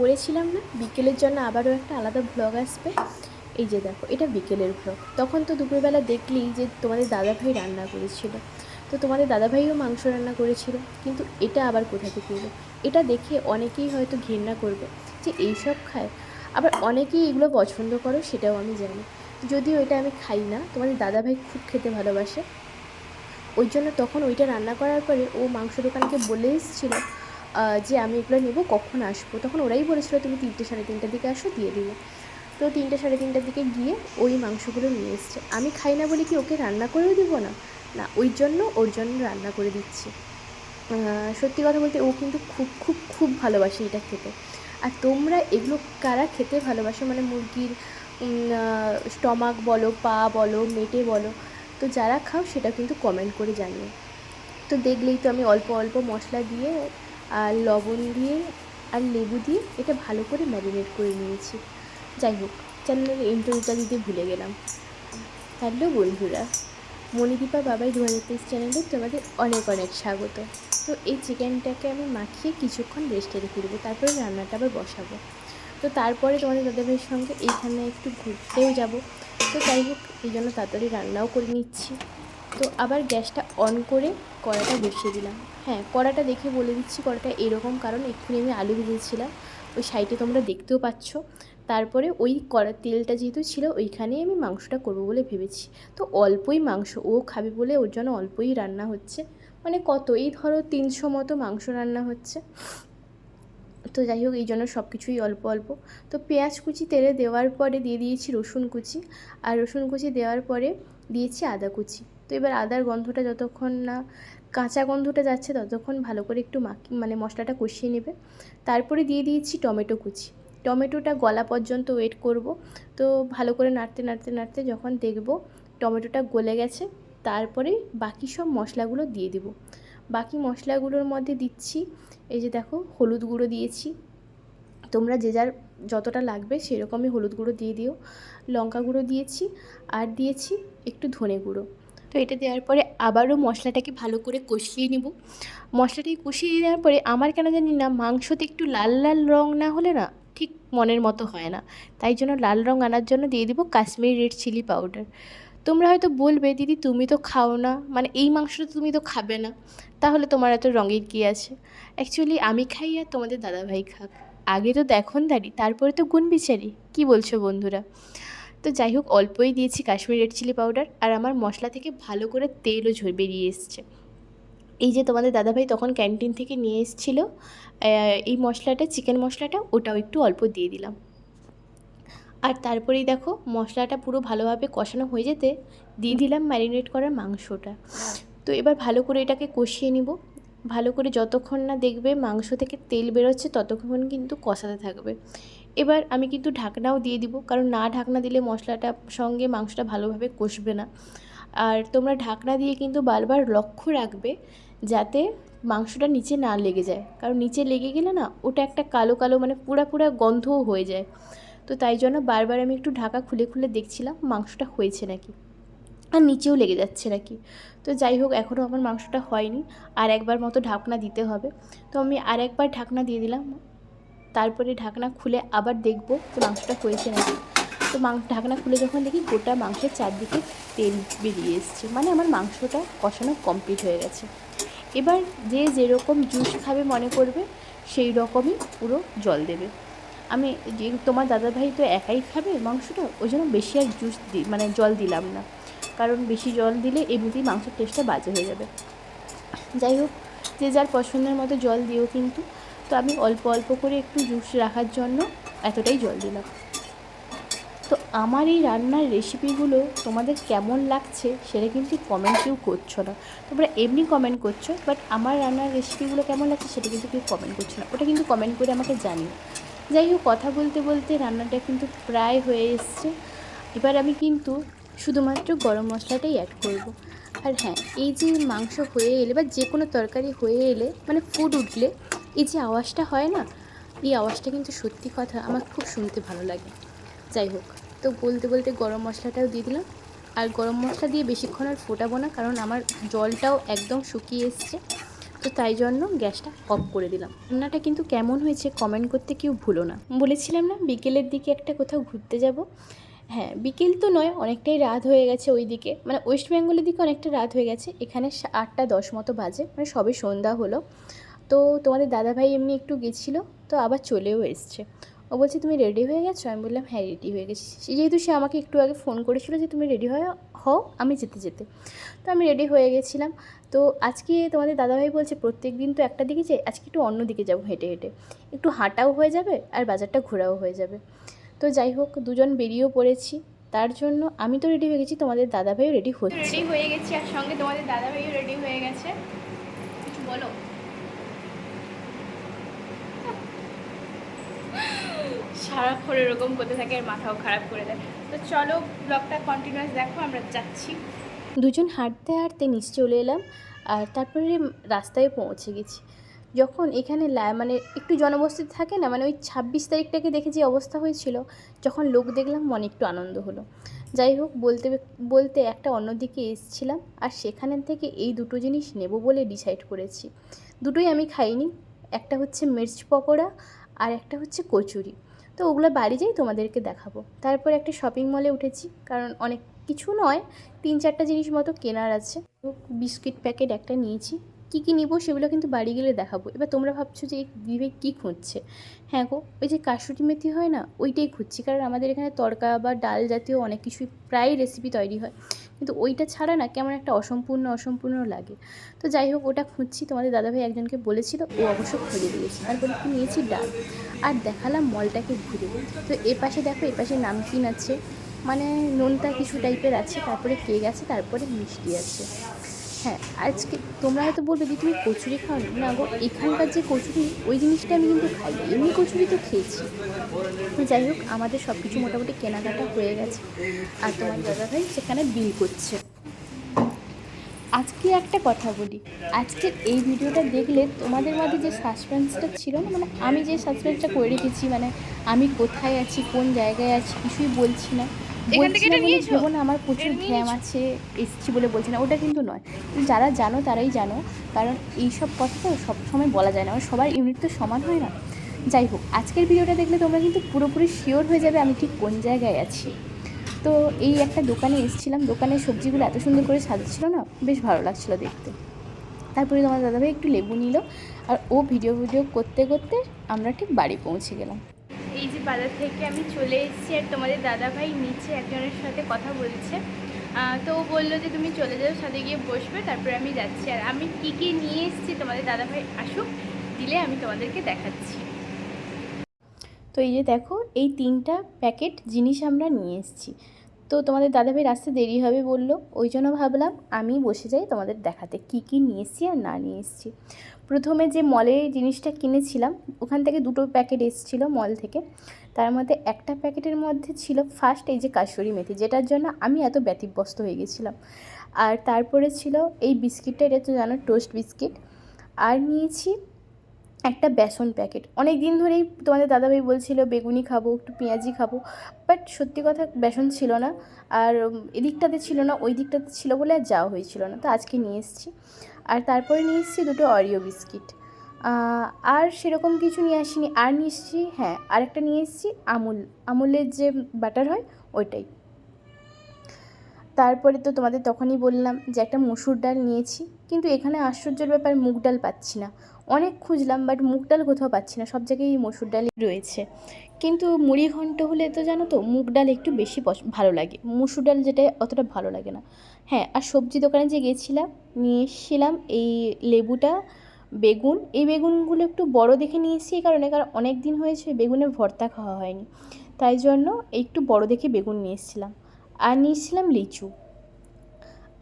বলেছিলাম না, বিকেলের জন্য আবারও একটা আলাদা ভ্লগ আসবে? এই যে দেখো, এটা বিকেলের ভ্লগ তখন তো দুপুরবেলা দেখলি যে তোমাদের দাদাভাই রান্না করেছিল। তো তোমাদের দাদাভাইও মাংস রান্না করেছিল, কিন্তু এটা আবার কোথা থেকে এলো? এটা দেখে অনেকেই হয়তো ঘৃণা করবে যে এইসব খায়। আবার অনেকেই এগুলো পছন্দ করো, সেটাও আমি জানি। যদিও এটা আমি খাই না, তোমাদের দাদাভাই খুব খেতে ভালোবাসে। ওই জন্য তখন ওইটা রান্না করার পরে ও মাংস দোকানকে বলে এসেছিল যে আমি এগুলো নেব, কখন আসব? তখন ওরাই বলেছিল, তুমি তিনটে সাড়ে তিনটার দিকে আসো, দিয়ে দিবো তো তিনটে সাড়ে তিনটার দিকে গিয়ে ওই মাংসগুলো নিয়ে এসছে। আমি খাই না বলে কি ওকে রান্না করেও দিব না? না, ওই জন্য, ওর জন্য রান্না করে দিচ্ছি। সত্যি কথা বলতে ও কিন্তু খুব খুব খুব ভালোবাসে এটা খেতে। আর তোমরা এগুলো কারা খেতে ভালোবাসো? মানে মুরগির স্টমাক বলো, পা বলো, মেটে বলো, তো যারা খাও সেটা কিন্তু কমেন্ট করে জানিও। তো দেখলেই তো আমি অল্প অল্প মশলা দিয়ে আর লবণ দিয়ে আর লেবু দিয়ে এটা ভালো করে ম্যারিনেট করে নিয়েছি। যাই হোক চ্যানেলের ইন্টারভিউটা দিতে ভুলে গেলাম। হ্যালো বন্ধুরা, মণিদীপা বাবাই দু হাজার তেইশ চ্যানেলে তোমাদের অনেক অনেক স্বাগত। তো এই চিকেনটাকে আমি মাখিয়ে কিছুক্ষণ রেস্টে রেখে দেবো, তারপরে রান্নাটা আবার বসাবো। তো তারপরে তোমাদের দাদাভাইয়ের সঙ্গে এইখানে একটু ঘুরতেও যাব। তো যাই হোক, এই জন্য তাড়াতাড়ি রান্নাও করে নিচ্ছি। তো আবার গ্যাসটা অন করে কড়াটা বসিয়ে দিলাম। হ্যাঁ কড়াটা দেখে বলে দিচ্ছি, কড়াটা এরকম, কারণ এক্ষুনি আমি আলু ভেজেছিলাম। ওই সাইডে তোমরা দেখতেও পাচ্ছ। তারপরে ওই কড়া তেলটা যেহেতু ছিল, ওইখানেই আমি মাংসটা করব বলে ভেবেছি। তো অল্পই মাংস, ও খাবে বলে ওর জন্য অল্পই রান্না হচ্ছে। মানে কত? এই ধরো তিনশো মতো মাংস রান্না হচ্ছে। তো যাই হোক, এই জন্য সব কিছুই অল্প অল্প। তো পেঁয়াজ কুচি তেলে দেওয়ার পরে দিয়ে দিয়েছি রসুন কুচি। আর রসুন কুচি দেওয়ার পরে দিয়েছি আদা কুচি। তো এবার আদার গন্ধটা যতক্ষণ না, কাঁচা গন্ধটা যাচ্ছে ততক্ষণ ভালো করে একটু মাখি মানে মশলাটা কষিয়ে নেবে। তারপরে দিয়ে দিয়েছি টমেটো কুচি। টমেটোটা গলা পর্যন্ত ওয়েট করব। তো ভালো করে নাড়তে নাড়তে নাড়তে যখন দেখব টমেটোটা গলে গেছে, তারপরে বাকি সব মশলাগুলো দিয়ে দেব। বাকি মশলাগুলোর মধ্যে দিচ্ছি, এই যে দেখো হলুদ গুঁড়ো দিয়েছি। তোমরা যে যার যতটা লাগবে সেরকমই হলুদ গুঁড়ো দিয়ে দিও। লঙ্কা গুঁড়ো দিয়েছি আর দিয়েছি একটু ধনে গুঁড়ো। তো এটা দেওয়ার পরে আবারও মশলাটাকে ভালো করে কষিয়ে নেব। মশলাটাকে কষিয়ে দেওয়ার পরে আমার কেন জানি না মাংসতে একটু লাল লাল রং না হলে না ঠিক মনের মতো হয় না। তাই জন্য লাল রং আনার জন্য দিয়ে দিব কাশ্মীরি রেড চিলি পাউডার তোমরা হয়তো বলবে, দিদি, তুমি তো খাও না। মানে এই মাংসটা তুমি তো খাবে না। তাহলে তোমার এত রঙের কী আছে? অ্যাকচুয়ালি আমি খাই আর তোমাদের দাদাভাই খাক। আগে তো দেখুন দাঁড়ি তারপরে তো গুণ বিচারি। কি বলছো বন্ধুরা? তো যাই হোক, অল্পই দিয়েছি কাশ্মীর রেড চিলি পাউডার আর আমার মশলা থেকে ভালো করে তেলও বেরিয়ে এসছে। এই যে তোমাদের দাদাভাই তখন ক্যান্টিন থেকে নিয়ে এসেছিল এই মশলাটা, চিকেন মশলাটা, ওটাও একটু অল্প দিয়ে দিলাম। আর তারপরেই দেখো, মশলাটা পুরো ভালোভাবে কষানো হয়ে যেতে দিয়ে দিলাম ম্যারিনেট করার মাংসটা। তো এবার ভালো করে এটাকে কষিয়ে নিব। ভালো করে যতক্ষণ না দেখবে মাংস থেকে তেল বেরোচ্ছে, ততক্ষণ কিন্তু কষাতে থাকবে। এবার আমি কিন্তু ঢাকনাও দিয়ে দিব, কারণ না ঢাকনা দিলে মশলাটা সঙ্গে মাংসটা ভালোভাবে কষবে না। আর তোমরা ঢাকনা দিয়ে কিন্তু বারবার লক্ষ্য রাখবে যাতে মাংসটা নিচে না লেগে যায়। কারণ নিচে লেগে গেলে না ওটা একটা কালো কালো মানে পুরা পুরা গন্ধও হয়ে যায়। তো তাই জন্য বারবার আমি একটু ঢাকা খুলে খুলে দেখছিলাম মাংসটা হয়েছে নাকি। আর নিচেও লেগে যাচ্ছে নাকি। তো যাই হোক, এখনও আমার মাংসটা হয়নি। আর একবার মতো ঢাকনা দিতে হবে। তো আমি আর একবার ঢাকনা দিয়ে দিলাম। তারপরে ঢাকনা খুলে আবার দেখব যে মাংসটা হয়েছে নাকি। তো মাংস ঢাকনা খুলে যখন দেখি গোটা মাংসের চারদিকে তেল বেরিয়ে এসছে। মানে আমার মাংসটা কষানো কমপ্লিট হয়ে গেছে। এবার যে যেরকম জুস খাবে মনে করবে, সেই রকমই পুরো জল দেবে। আমি যে তোমার দাদাভাই তো একাই খাবে মাংসটা, ওই জন্য বেশি আর জুস দি মানে জল দিলাম না। কারণ বেশি জল দিলে এমনিতেই মাংসের টেস্টটা বাজে হয়ে যাবে। যাই হোক, যে যার পছন্দের মতো জল দিও কিন্তু। তো আমি অল্প অল্প করে একটু জুস রাখার জন্য এতটাই জল দিলাম। তো আমার এই রান্নার রেসিপিগুলো তোমাদের কেমন লাগছে সেটা কিন্তু কমেন্ট কেউ করছ না। তোমরা এমনি কমেন্ট করছ বাট আমার রান্নার রেসিপিগুলো কেমন লাগছে সেটা কিন্তু কেউ কমেন্ট করছ না। ওটা কিন্তু কমেন্ট করে আমাকে জানিও। যাই হোক, কথা বলতে বলতে রান্নাটা কিন্তু প্রায় হয়ে এসছে। এবার আমি কিন্তু শুধুমাত্র গরম মশলাটাই অ্যাড করব। আর হ্যাঁ এই যে মাংস হয়ে এলে বা যে কোনো তরকারি হয়ে এলে মানে ফুড উঠলে, এই যে আওয়াজটা হয় না, এই আওয়াজটা কিন্তু সত্যি কথা, আমার খুব শুনতে ভালো লাগে। যাই হোক, তো বলতে বলতে গরম মশলাটাও দিয়ে দিলাম। আর গরম মশলা দিয়ে বেশিক্ষণ আর ফোটাবো না, কারণ আমার জলটাও একদম শুকিয়ে এসছে। তো তাই জন্য গ্যাসটা অফ করে দিলাম। রান্নাটা কিন্তু কেমন হয়েছে কমেন্ট করতে কেউ ভুলো না। বলেছিলাম না, বিকেলের দিকে একটা কোথাও ঘুরতে যাব? হ্যাঁ বিকেল তো নয়, অনেকটাই রাত হয়ে গেছে ওই দিকে মানে ওয়েস্ট বেঙ্গলের দিকে অনেকটা রাত হয়ে গেছে, এখানে আটটা দশ মতো বাজে মানে সবে সন্ধ্যা হলো। তো তোমাদের দাদাভাই এমনি একটু গেছিল, তো আবার চলেও এসছে। ও বলছে, তুমি রেডি হয়ে গেছো? আমি বললাম হ্যাঁ রেডি হয়ে গেছি। সে- যেহেতু সে আমাকে একটু আগে ফোন করেছিল যে, তুমি রেডি হয়ে হও, আমি যেতে যেতে। তো আমি রেডি হয়ে গেছিলাম। তো আজকে তোমাদের দাদাভাই বলছে, প্রত্যেক দিন তো একটা দিকে যাই, আজকে একটু অন্য দিকে যাব হেঁটে হেঁটে। একটু হাঁটাও হয়ে যাবে আর বাজারটা ঘোরাও হয়ে যাবে। তো যাই হোক, দুজন বেরিয়েও পড়েছি। তার জন্য আমি তো রেডি হয়ে গেছি, তোমাদের দাদাভাইও রেডি হচ্ছে। রেডি হয়ে গেছি, আর সঙ্গে তোমাদের দাদাভাইও রেডি হয়ে গেছে। কিছু বলো। সারাক্ষণ এরকম করতে থাকে আর মাথাও খারাপ করে দেয়। তো চলো ব্লগটা কন্টিনিউয়াস দেখো, আমরা যাচ্ছি। দুজন হাঁটতে হাঁটতে নিচে চলে এলাম আর তারপরে রাস্তায় পৌঁছে গেছি। যখন এখানে মানে একটু জনবসতি থাকে না মানে ওই ছাব্বিশ তারিখটাকে দেখে যে অবস্থা হয়েছিল, যখন লোক দেখলাম মনে একটু আনন্দ হলো। যাই হোক, বলতে বলতে একটা অন্যদিকে এসছিলাম আর সেখানের থেকে এই দুটো জিনিস নেব বলে ডিসাইড করেছি। দুটোই আমি খাইনি, একটা হচ্ছে মির্চ পকোড়া আর একটা হচ্ছে কচুরি। তো ওগুলো বাড়ি যাই তোমাদেরকে দেখাবো। তারপর একটা শপিং মলে উঠেছি, কারণ অনেক কিছু নয়, তিন চারটা জিনিস মতো কেনার আছে। বিস্কিট প্যাকেট একটা নিয়েছি। কী কী নিবো সেগুলো কিন্তু বাড়ি গেলে দেখাবো। এবার তোমরা ভাবছ যে বিবেক কী খুঁজছে? হ্যাঁ গো, ওই যে কাশুরি মেথি হয় না, ওইটাই খুঁজছি। কারণ আমাদের এখানে তড়কা বা ডাল জাতীয় অনেক কিছুই প্রায় রেসিপি তৈরি হয়। কিন্তু ওইটা ছাড়া না কেমন একটা অসম্পূর্ণ অসম্পূর্ণ লাগে। তো যাই হোক, ওটা খুঁজছি। তোমাদের দাদাভাই একজনকে বলেছিল, ও অবশ্য খুঁজে দিয়েছে। আর বলে নিয়েছি ডাল। আর দেখালাম মলটাকে ঘুরে। তো এপাশে পাশে দেখো এপাশে পাশে নামকিন আছে। মানে নোনতা কিছু টাইপের আছে, তারপরে কেক আছে, তারপরে মিষ্টি আছে। হ্যাঁ আজকে তোমরা হয়তো বলবে যে তুমি কচুরি খাও না। গো, এখানকার যে কচুরি, ওই জিনিসটা আমি কিন্তু খাই এমনি কচুরি তো খেয়েছি। যাই হোক, আমাদের সব কিছু মোটামুটি কেনাকাটা হয়ে গেছে। আর তোমার দাদা দাদাভাই সেখানে বিল করছে। আজকে একটা কথা বলি। আজকের এই ভিডিওটা দেখলে তোমাদের মধ্যে যে সাসপেন্সটা ছিল না মানে আমি যে সাসপেন্সটা করে রেখেছি মানে আমি কোথায় আছি, কোন জায়গায় আছি, কিছুই বলছি না। এখান থেকে এটা নিয়েছো? আমার প্রচুর ঘ্যাম আছে এসছি বলে বলছি না ওটা কিন্তু নয়। যারা জানো তারাই জানো কারণ এইসব কথা তো সব সময় বলা যায় না আর সবার ইউনিট তো সমান হয় না। যাই হোক আজকের ভিডিওটা দেখলে তোমরা কিন্তু পুরোপুরি শিওর হয়ে যাবে আমি ঠিক কোন জায়গায় আছি। তো এই একটা দোকানে এসেছিলাম দোকানের সবজিগুলো এত সুন্দর করে সাজাচ্ছিল না বেশ ভালো লাগছিল দেখতে। তারপরে তোমার দাদাভাই একটু লেবু নিল আর ও ভিডিও ভিডিও করতে করতে আমরা ঠিক বাড়ি পৌঁছে গেলাম। এই যে বাজার থেকে আমি চলে এসেছি আর তোমাদের দাদাভাই নিচে একজনের সাথে কথা বলছে। তো ও বলল যে, তুমি চলে যাও, সাথে গিয়ে বসবে, তারপরে আমি যাচ্ছি। আর আমি কি কি নিয়ে এসেছি তোমাদের দাদাভাই আসুক, দিলে আমি তোমাদেরকে দেখাচ্ছি। তো এই যে দেখো, এই তিনটা প্যাকেট জিনিস আমরা নিয়ে এসেছি। তো তোমাদের দাদাভাই আসতে দেরি হবে বলল, ওই জন্য ভাবলাম আমি বসে যাই তোমাদের দেখাতে কি কি নিয়ে এসেছি আর না নিয়ে এসেছি। প্রথমে যে মলে জিনিসটা কিনেছিলাম, ওখান থেকে দুটো প্যাকেট এসেছিল মল থেকে। তার মধ্যে একটা প্যাকেটের মধ্যে ছিল ফার্স্ট এই যে কাশুরি মেথি, যেটার জন্য আমি এত ব্যতিব্যস্ত হয়ে গেছিলাম। আর তারপরে ছিল এই বিস্কিটটা, এটা তো জানো টোস্ট বিস্কিট আর নিয়েছি একটা বেসন প্যাকেট। অনেক দিন ধরেই তোমাদের দাদাভাই বলছিল, বেগুনি খাব, একটু পেঁয়াজি খাব। বাট সত্যি কথা বেসন ছিল না। আর এদিকটাতে ছিল না ওই দিকটাতে ছিল বলে আর যাওয়া হয়েছিল না। তো আজকে নিয়ে এসেছি। আর তারপরে নিয়ে এসেছি দুটো অরিও বিস্কিট আর সেরকম কিছু নিয়ে আসিনি। আর নিয়ে এসেছি হ্যাঁ আরেকটা নিয়ে এসেছি, আমুল। আমুলের যে বাটার হয়, ওইটাই। তারপরে তো তোমাদের তখনই বললাম যে একটা মসুর ডাল নিয়েছি, কিন্তু এখানে আশ্চর্যের ব্যাপার মুগ ডাল পাচ্ছি না। অনেক খুঁজলাম বাট মুগ ডাল কোথাও পাচ্ছি না, সব জায়গায় এই মসুর ডালই রয়েছে। কিন্তু মুড়ি ঘন্ট হলে তো জানো তো, মুগ ডাল একটু বেশি ভালো লাগে। মসুর ডাল যেটা অতটা ভালো লাগে না। হ্যাঁ আর সবজি দোকানে যে গেছিলাম, নিয়ে এসেছিলাম এই লেবুটা, বেগুন। এই বেগুনগুলো একটু বড় দেখে নিয়ে এসেছি এই কারণে, কারণ অনেক দিন হয়েছে বেগুনের ভর্তা খাওয়া হয়নি। তাই জন্য একটু বড় দেখে বেগুন নিয়ে এসেছিলাম। আর নিয়েছিলাম লিচু।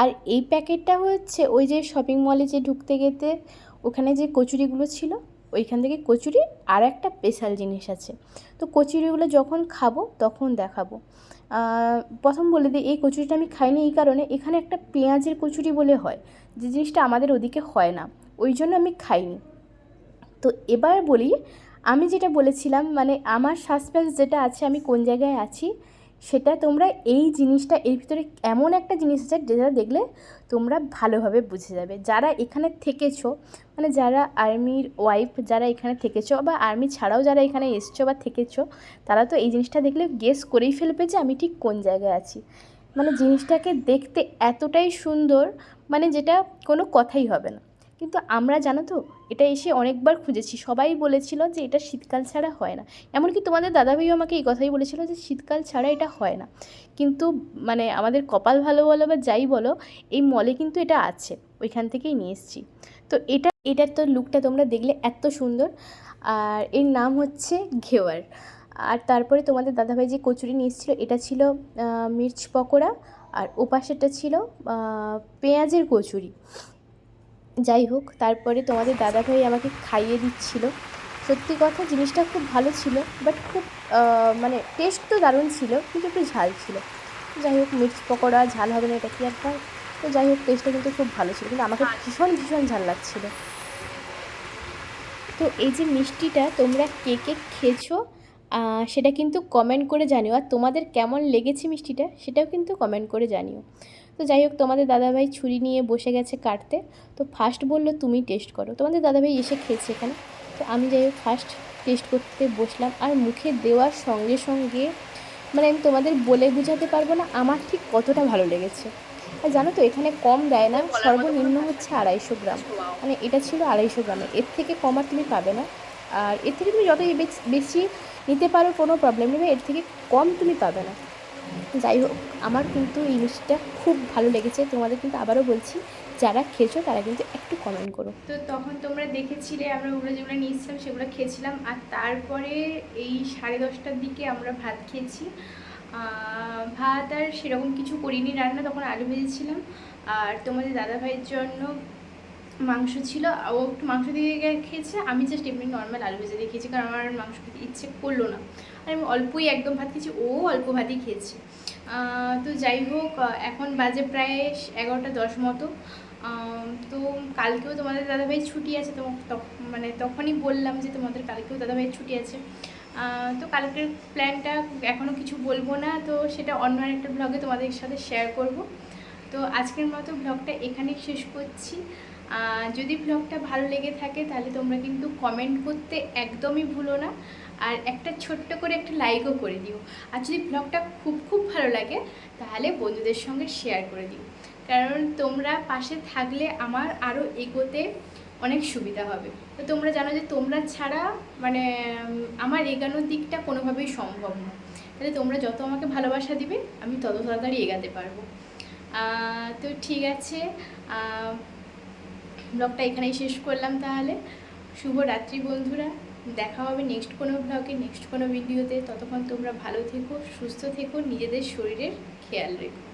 আর এই প্যাকেটটা হচ্ছে ওই যে শপিং মলে যে ঢুকতে গেতে ওখানে যে কচুরিগুলো ছিল, ওইখান থেকে কচুরি আর একটা স্পেশাল জিনিস আছে। তো কচুরিগুলো যখন খাব তখন দেখাবো। প্রথম বলে দিই, এই কচুরিটা আমি খাইনি এই কারণে, এখানে একটা পেঁয়াজের কচুরি বলে হয়, যে জিনিসটা আমাদের ওদিকে হয় না, ওই জন্য আমি খাইনি। তো এবার বলি, আমি যেটা বলেছিলাম মানে আমার সাসপেন্স যেটা আছে, আমি কোন জায়গায় আছি সেটা তোমরা এই জিনিসটা, এর ভিতরে এমন একটা জিনিস আছে যেটা দেখলে তোমরা ভালোভাবে বুঝে যাবে। যারা এখানে থেকেছো মানে যারা আর্মির ওয়াইফ যারা এখানে থেকেছো বা আর্মি ছাড়াও যারা এখানে এসছো বা থেকেছো, তারা তো এই জিনিসটা দেখলে গেস করেই ফেলবে যে আমি ঠিক কোন জায়গায় আছি। মানে জিনিসটাকে দেখতে এতটাই সুন্দর মানে যেটা কোনো কথাই হবে না। কিন্তু আমরা জানো তো, এটা এসে অনেকবার খুঁজেছি। সবাই বলেছিল যে এটা শীতকাল ছাড়া হয় না। এমনকি তোমাদের দাদাভাইও আমাকে এই কথাই বলেছিল যে শীতকাল ছাড়া এটা হয় না। কিন্তু মানে আমাদের কপাল ভালো বলো বা যাই বলো, এই মলে কিন্তু এটা আছে। ওইখান থেকেই নিয়ে এসেছি। তো এটা, এটার তো লুকটা তোমরা দেখলে এত সুন্দর। আর এর নাম হচ্ছে ঘেওয়ার। আর তারপরে তোমাদের দাদাভাই যে কচুরি নিয়ে এসেছিল, এটা ছিল মির্চ পকোড়া। আর ওপাশেরটা ছিল পেঁয়াজের কচুরি। যাই হোক তারপরে তোমাদের দাদাভাই আমাকে খাইয়ে দিচ্ছিল। সত্যি কথা জিনিসটা খুব ভালো ছিল বাট খুব মানে টেস্ট তো দারুণ ছিল কিন্তু একটু ঝাল ছিল। যাই হোক মির্চ পকোড়া ঝাল হবে না এটা কি আর হয়? তো যাই হোক টেস্টটা কিন্তু খুব ভালো ছিল কিন্তু আমাকে ভীষণ ভীষণ ঝাল লাগছিল। তো এই যে মিষ্টিটা তোমরা কে কে খেয়েছো? সেটা কিন্তু কমেন্ট করে জানিও। আর তোমাদের কেমন লেগেছে মিষ্টিটা সেটাও কিন্তু কমেন্ট করে জানিও। তো যাই হোক তোমাদের দাদাভাই ছুরি নিয়ে বসে গেছে কাটতে। তো ফার্স্ট বলল তুমি টেস্ট করো। তোমাদের দাদাভাই এসে খেয়েছে এখানে। তো আমি যাই হোক ফার্স্ট টেস্ট করতে বসলাম। আর মুখে দেওয়ার সঙ্গে সঙ্গে মানে আমি তোমাদের বলে বোঝাতে পারব না আমার ঠিক কতটা ভালো লেগেছে। আর জানো তো এখানে কম দেয় না সর্বনিম্ন হচ্ছে আড়াইশো গ্রাম। মানে এটা ছিল আড়াইশো গ্রামে। এর থেকে কম আর তুমি পাবে না। আর এর থেকে তুমি যতই বেশি নিতে পারো, কোনো প্রবলেম নেই এর থেকে কম তুমি পাবে না। যাই হোক, আমার কিন্তু এই মিষ্টিটা খুব ভালো লেগেছে। তোমাদের কিন্তু আবারও বলছি, যারা খেয়েছো তারা কিন্তু একটু কমেন্ট করো। তো তখন তোমরা দেখেছিলে, আমরা ওগুলো যেগুলো নিয়েছিলাম সেগুলো খেয়েছিলাম। আর তারপরে এই সাড়ে দশটার দিকে আমরা ভাত খেয়েছি। ভাত আর সেরকম কিছু করিনি, রান্না তখন আলু ভেজেছিলাম। আর তোমাদের দাদাভাইয়ের জন্য মাংস ছিল, ও একটু মাংস দিয়ে খেয়েছে, আমি জাস্ট এমনি নর্মাল আলু ভেজে দিয়ে খেয়েছি, কারণ আমার মাংস খেতে ইচ্ছে করল না। আর আমি অল্পই একদম ভাত খেয়েছি, ও অল্প ভাতই খেয়েছে। তো যাই হোক এখন বাজে প্রায় এগারোটা দশ মতো। তো কালকেও তোমাদের দাদাভাই ছুটি আছে, তো মানে তখনই বললাম যে তোমাদের কালকেও দাদাভাই ছুটি আছে। তো কালকের প্ল্যানটা এখনও কিছু বলব না, তো সেটা অন্য একটা ব্লগে তোমাদের সাথে শেয়ার করব। তো আজকের মতো ব্লগটা এখানেই শেষ করছি। যদি ব্লগটা ভালো লেগে থাকে তাহলে তোমরা কিন্তু কমেন্ট করতে একদমই ভুলো না। আর একটা ছোট্ট করে একটা লাইকও করে দিও। আর যদি ব্লগটা খুব খুব ভালো লাগে তাহলে বন্ধুদের সঙ্গে শেয়ার করে দিও। কারণ তোমরা পাশে থাকলে আমার আরও এগোতে অনেক সুবিধা হবে। তো তোমরা জানো যে তোমরা ছাড়া মানে আমার এগানোর দিকটা কোনোভাবেই সম্ভব না। তাহলে তোমরা যত আমাকে ভালোবাসা দিবে, আমি তত তাড়াতাড়ি এগাতে পারব। তো ঠিক আছে। ব্লগটা এখানেই শেষ করলাম তাহলে। শুভ রাত্রি বন্ধুরা, দেখা হবে নেক্সট কোনো ব্লগে নেক্সট কোনো ভিডিওতে ততক্ষণ তোমরা ভালো থেকো, সুস্থ থেকো, নিজেদের শরীরের খেয়াল রেখো।